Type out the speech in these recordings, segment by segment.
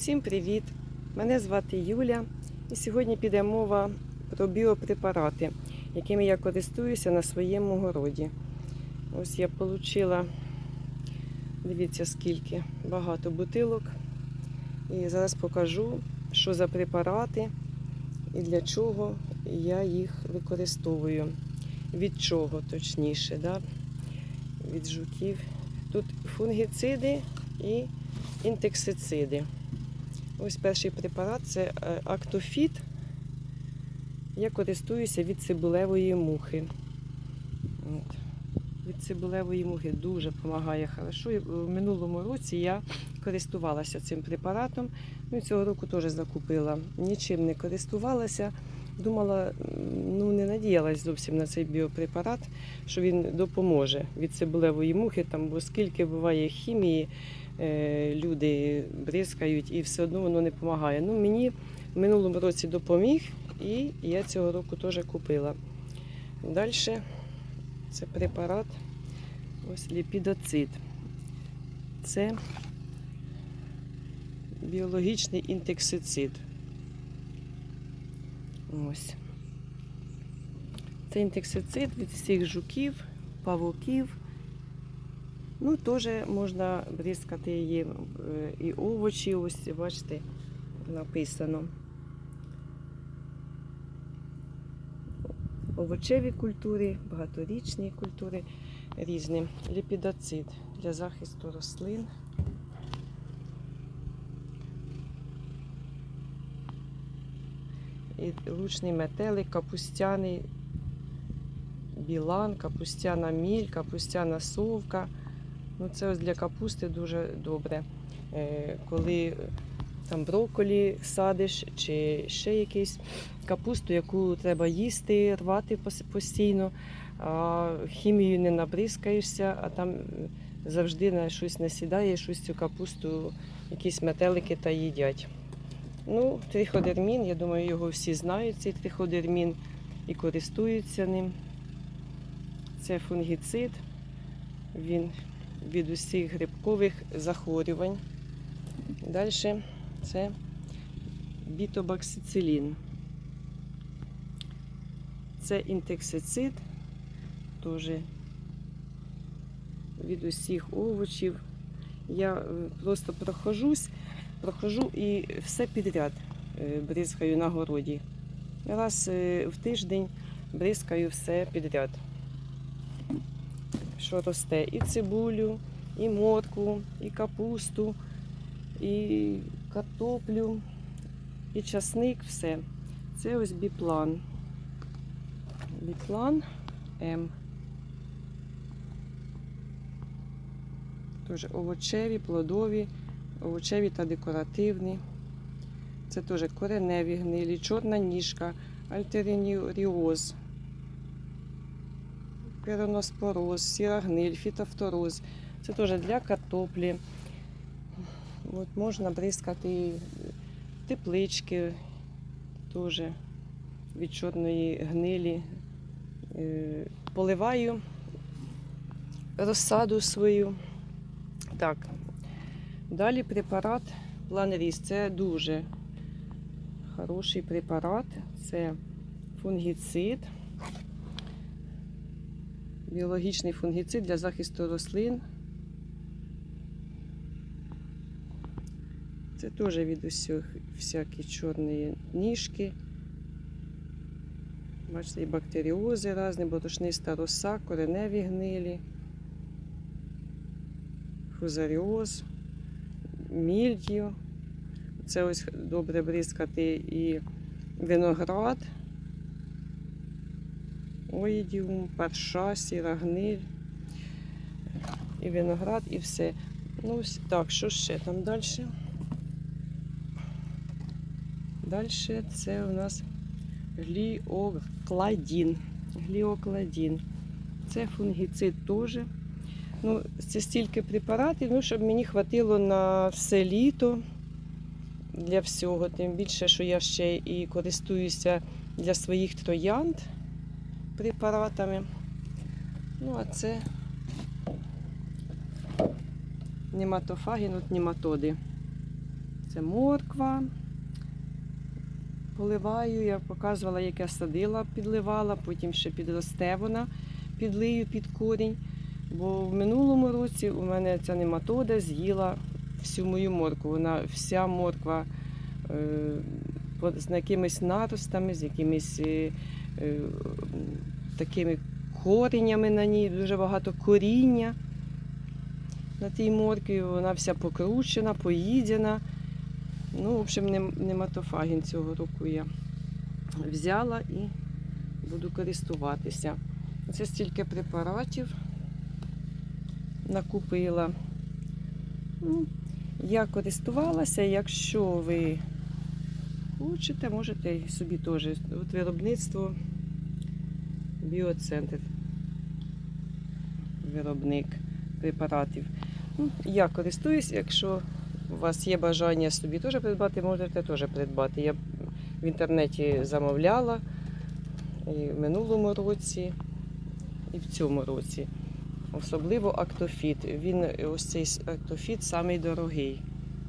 Всім привіт! Мене звати Юля, і сьогодні піде мова про біопрепарати, якими я користуюся на своєму городі. Ось я отримала, дивіться скільки, багато бутилок. І зараз покажу, що за препарати і для чого я їх використовую. Від чого точніше, да? від жуків. Тут фунгіциди і інтексициди. Ось перший препарат це е, Актофіт. Я користуюся від цибулевої мухи. От. Від цибулевої мухи дуже допомагає хорошо. В минулому році я користувалася цим препаратом. Ну, і цього року теж закупила. Нічим не користувалася. Думала, ну не надіялась зовсім на цей біопрепарат, що він допоможе від цибулевої мухи, там, бо скільки буває хімії, е, люди бризкають і все одно воно не допомагає. Ну, мені в минулому році допоміг, і я цього року теж купила. Далі це препарат ось ліпідоцид. Це біологічний інтексицид. Ось. Це інтексицид від всіх жуків, павуків. Ну, теж можна бризкати її е, і овочі, ось бачите, написано. Овочеві культури, багаторічні культури різні. Ліпідоцид для захисту рослин. І лучний метелик, капустяний білан, капустяна міль, капустяна совка. Ну, це ось для капусти дуже добре. Е, Коли там брокколі садиш чи ще якийсь капусту, яку треба їсти, рвати постійно, а хімією не набризкаєшся, а там завжди на щось насідає, щось цю капусту, якісь метелики та їдять. Ну, триходермін, я думаю, його всі знають, цей триходермін і користуються ним. Це фунгіцид, він від усіх грибкових захворювань. Далі це бітобаксицилін. Це інтексицид, теж від усіх овочів. Я е, просто прохожусь, прохожу і все підряд е, бризкаю на городі. Раз е, в тиждень бризкаю все підряд. Що росте? І цибулю, і моркву, і капусту, і картоплю, і часник, все. Це ось біплан. Біплан М. Теж овочеві, плодові, овочеві та декоративні. Це теж кореневі гнилі, чорна ніжка, альтериніріоз, пероноспороз, сіра гниль, фітофтороз. Це теж для картоплі. От можна бризкати теплички теж від чорної гнилі. Е, Поливаю розсаду свою. Так, далі препарат Планріс. Це дуже хороший препарат. Це фунгіцид. Біологічний фунгіцид для захисту рослин. Це теж від усіх всякі чорні ніжки. Бачите, і бактеріози різні, борошниста роса, кореневі гнилі, фузаріоз, мільдію. Це ось добре бризкати і виноград, оїдіум, парша, сіра гниль, і виноград, і все. Ну, ось так, що ще там далі? Далі це у нас гліокладін. Гліокладін. Це фунгіцид теж. Ну, це стільки препаратів, ну, щоб мені хватило на все літо для всього. Тим більше, що я ще і користуюся для своїх троянд препаратами. Ну, а це нематофаги, ну, нематоди. Це морква. Поливаю, я показувала, як я садила, підливала, потім ще підросте вона, підлию під корінь. Бо в минулому році у мене ця нематода з'їла всю мою моркву. Вона вся морква е, з якимись наростами, з якимись е, е, такими коренями на ній, дуже багато коріння на тій моркві. Вона вся покручена, поїдена. Ну, в общем, нематофагін цього року я взяла і буду користуватися. Це стільки препаратів накупила. Ну, я користувалася, якщо ви хочете, можете собі теж. От виробництво біоцентр. Виробник препаратів. Ну, я користуюсь, якщо у вас є бажання собі теж придбати, можете теж придбати. Я в інтернеті замовляла і в минулому році, і в цьому році. Особливо актофіт. Він ось цей актофіт самий дорогий.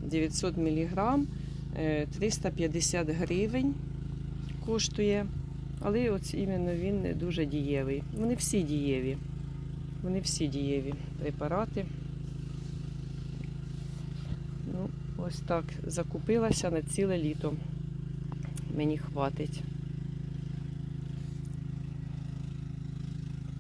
900 мг, 350 гривень коштує. Але от іменно він не дуже дієвий. Вони всі дієві. Вони всі дієві препарати. Ну, ось так закупилася на ціле літо. Мені хватить.